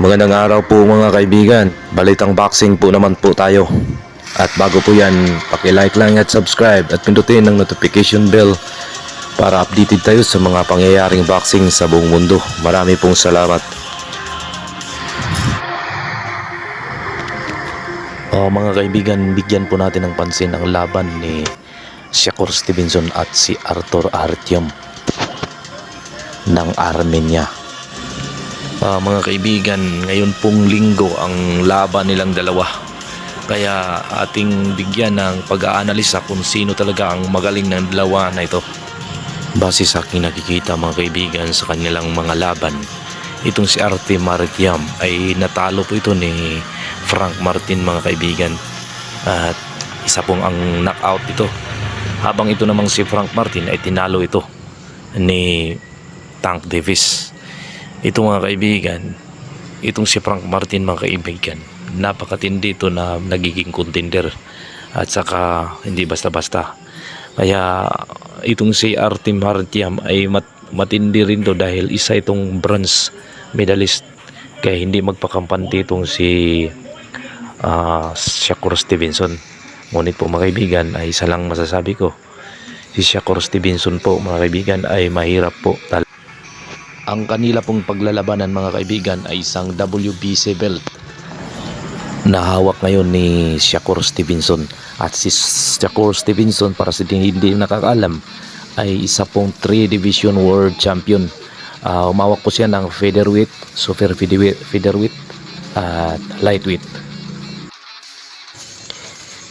Magandang araw po mga kaibigan. Balitang boxing po naman po tayo. At bago po yan, paki-like lang at subscribe at pindutin ang notification bell para updated tayo sa mga pangyayaring boxing sa buong mundo. Marami pong salamat. Oh, mga kaibigan, bigyan po natin ng pansin ang laban ni Shakur Stevenson at si Arthur Artyom ng Armenia. Ah, mga kaibigan, ngayon pong linggo ang laban nilang dalawa. Kaya ating bigyan ng pag-aanalisa kung sino talaga ang magaling ng dalawa na ito. Base sa aking nakikita mga kaibigan sa kanilang mga laban, itong si Arte Martiam ay natalo po ito ni Frank Martin mga kaibigan. At isa pong ang knockout ito. Habang ito namang si Frank Martin ay tinalo ito ni Tank Davis. Ito mga kaibigan, itong si Frank Martin mga kaibigan, napakatindi ito na nagiging contender at saka hindi basta-basta. Kaya itong si Artem Martiam ay mat matindi rin to dahil isa itong bronze medalist kaya hindi magpakampante itong si ah, Shakur Stevenson. Ngunit po mga kaibigan ay isa lang masasabi ko. Si Shakur Stevenson po mga kaibigan ay mahirap po tal- ang kanila pong paglalabanan mga kaibigan ay isang WBC belt na hawak ngayon ni Shakur Stevenson. At si Shakur Stevenson para sa hindi nakakaalam ay isa pong 3 division world champion. Ah, umawak po siya ng featherweight super featherweight, featherweight at lightweight.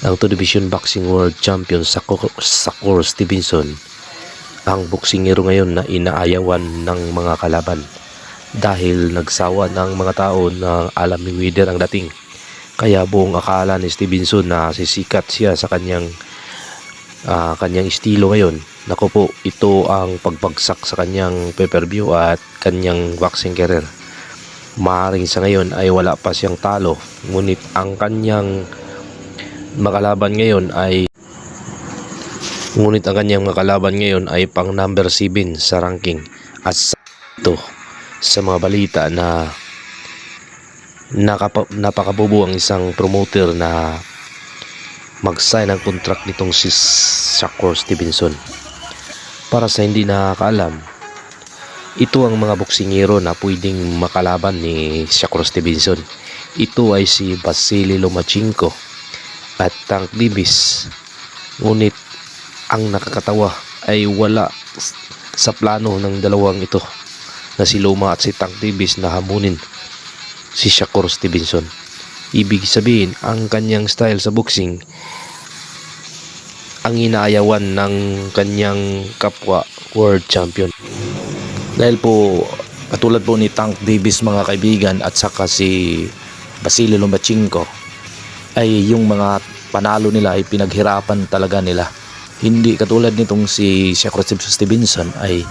Ang 2 division boxing world champion Shakur, Shakur Stevenson ang boksingero ngayon na inaayawan ng mga kalaban dahil nagsawa ng mga tao na alam ni Wider ang dating. Kaya buong akala ni Stevenson na sisikat siya sa kanyang ah, kanyang estilo ngayon. Nako po, ito ang pagbagsak sa kanyang pay-per-view at kanyang boxing career. Maaring sa ngayon ay wala pa siyang talo, ngunit ang kanyang makalaban ngayon ay Ngunit ang kanyang mga kalaban ngayon ay pang number 7 sa ranking at sa ito sa mga balita na nakapa, napakabubo ang isang promoter na mag-sign ng contract nitong si Shakur Stevenson. Para sa hindi nakakaalam, ito ang mga boksingero na pwedeng makalaban ni Shakur Stevenson. Ito ay si Vasily Lomachenko at Tank Davis. Ngunit ang nakakatawa ay wala sa plano ng dalawang ito na si Loma at si Tank Davis na hamunin si Shakur Stevenson. Ibig sabihin, ang kanyang style sa boxing ang inaayawan ng kanyang kapwa world champion. Dahil po, katulad po ni Tank Davis mga kaibigan at saka si Vasily Lomachenko ay yung mga panalo nila ay pinaghirapan talaga nila hindi katulad nitong si Shakur Stevenson ay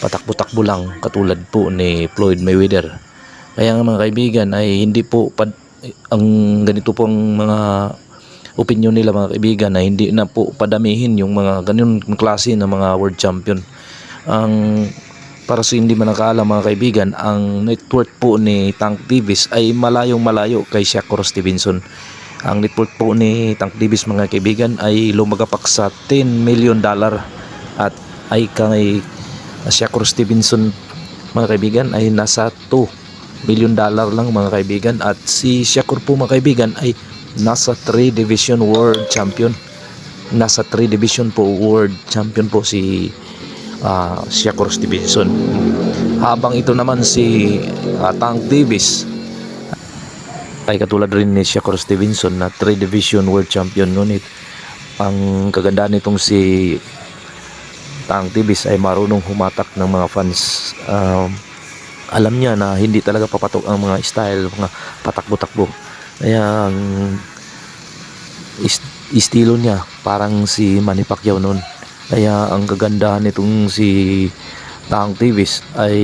patakbo-takbo lang katulad po ni Floyd Mayweather. Kaya nga mga kaibigan ay hindi po pad, ang ganito pong mga opinion nila mga kaibigan na hindi na po padamihin yung mga ganun klase ng mga world champion. Ang para sa hindi man mga kaibigan, ang net worth po ni Tank Davis ay malayong malayo kay Shakur Stevenson. Ang net worth po ni Tank Davis mga kaibigan ay lumagapak sa 10 million dollar at ay kay Shakur Stevenson mga kaibigan ay nasa 2 million dollar lang mga kaibigan. At si Shakur po mga kaibigan ay nasa 3 division world champion. Nasa 3 division po world champion po si uh, Shakur Stevenson. Habang ito naman si ah, Tank Davis ay katulad rin ni Shakur Stevenson na 3 division world champion ngunit ang kagandahan nitong si Tank Davis ay marunong humatak ng mga fans. Um, alam niya na hindi talaga papatok ang mga style mga patakbo-takbo. Kaya ang ist- estilo niya parang si Manny Pacquiao noon. Kaya ang kagandahan nitong si Tank Davis ay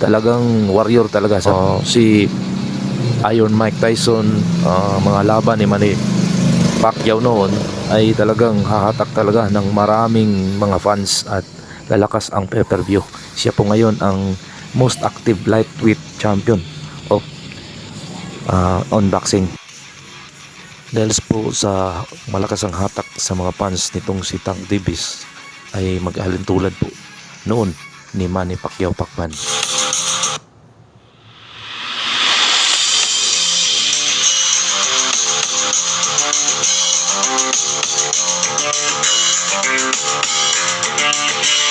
talagang warrior talaga sa si Iron Mike Tyson ah, mga laban ni Manny Pacquiao noon ay talagang hahatak talaga ng maraming mga fans at lalakas ang pay-per-view. Siya po ngayon ang most active lightweight champion of ah, unboxing. Dahil po sa malakas ang hatak sa mga fans nitong si Tank Davis ay mag-alintulad po noon ni Manny Pacquiao Pacman. Thank you.